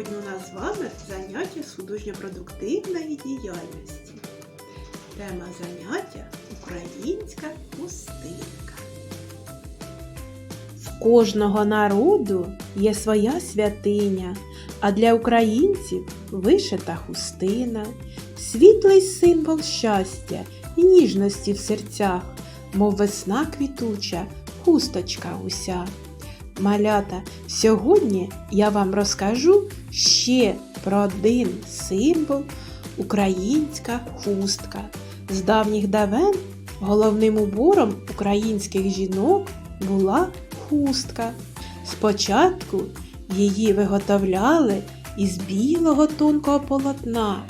Сьогодні у нас з вами заняття з художньо-продуктивної діяльності. Тема заняття Українська хустинка. В кожного народу є своя святиня, а для українців вишита хустина, світлий символ щастя і ніжності в серцях, мов весна квітуча, хусточка уся. Малята, сьогодні я вам розкажу ще про один символ українська хустка. З давніх давен головним убором українських жінок була хустка. Спочатку її виготовляли із білого тонкого полотна.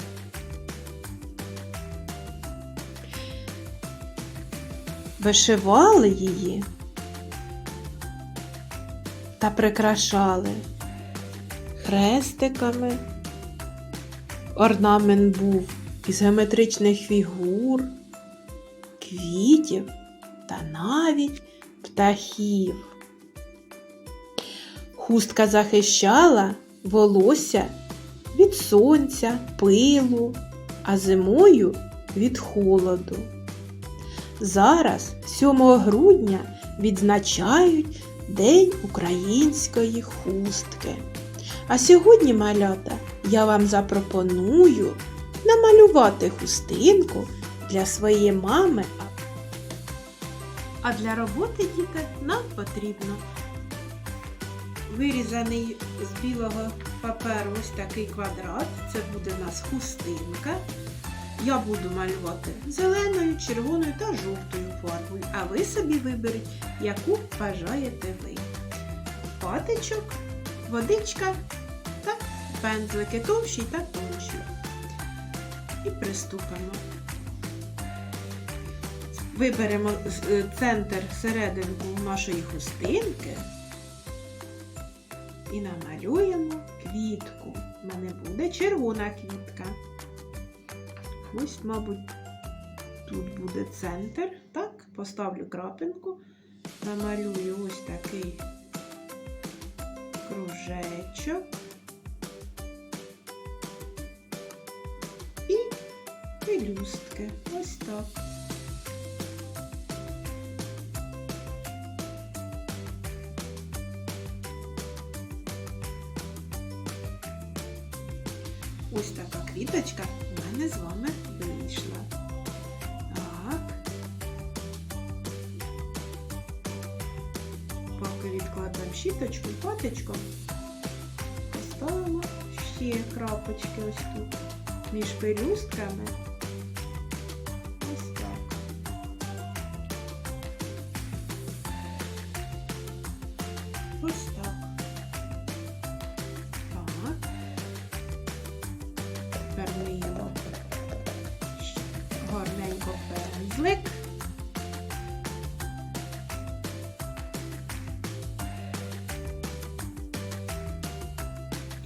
Вишивали її та прикрашали хрестиками. Орнамент був із геометричних фігур, квітів та навіть птахів. Хустка захищала волосся від сонця, пилу, а зимою від холоду. Зараз, 7 грудня, відзначають День української хустки. А сьогодні, малята, я вам запропоную намалювати хустинку для своєї мами. А для роботи, діти, нам потрібно вирізаний з білого паперу ось такий квадрат. Це буде у нас хустинка. Я буду малювати зеленою, червоною та жовтою фарбою, а ви собі виберіть, яку бажаєте ви. Патичок, водичка пензлики товщі та тонші. І приступимо. Виберемо е, центр серединку нашої хустинки і намалюємо квітку. У мене буде червона квітка. Ось, мабуть, тут буде центр. Так, поставлю крапинку, намалюю ось такий кружечок. Пелюстки. Ось так. Ось така квіточка в мене з вами вийшла. Так. Поки відкладемо щіточку і паточку, поставимо ще крапочки ось тут між пелюстками. Ось так. Так. Тепер миємо гарненько пензлик.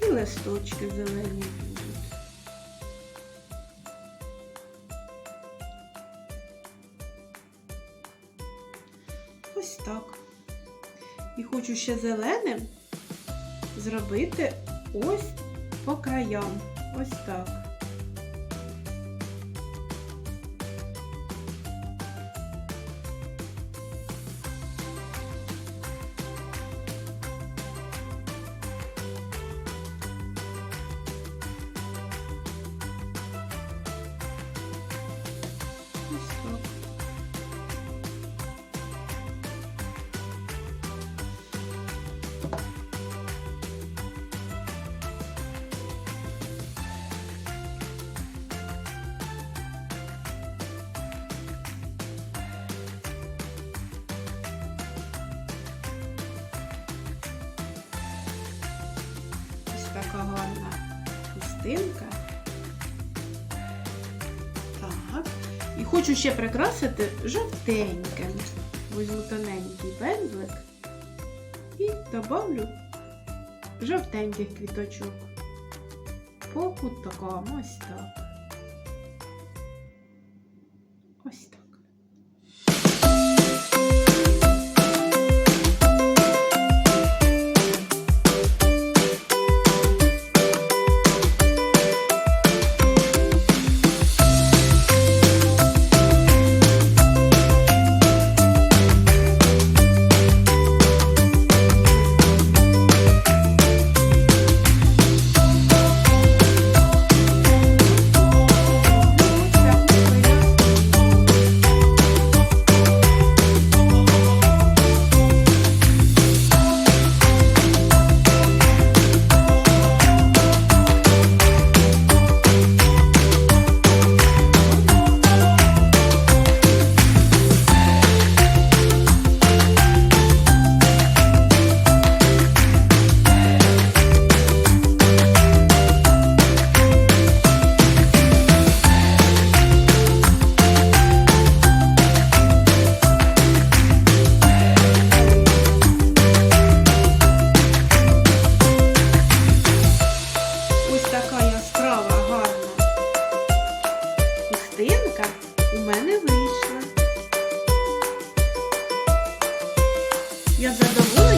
І листочки зелені хочу ще зеленим зробити ось по краям. Ось так. Хустинка. Так. І хочу ще прикрасити жовтеньким. Візьму тоненький пензлик і добавлю жовтеньких квіточок. По кутокам. Ось так. Yes, I don't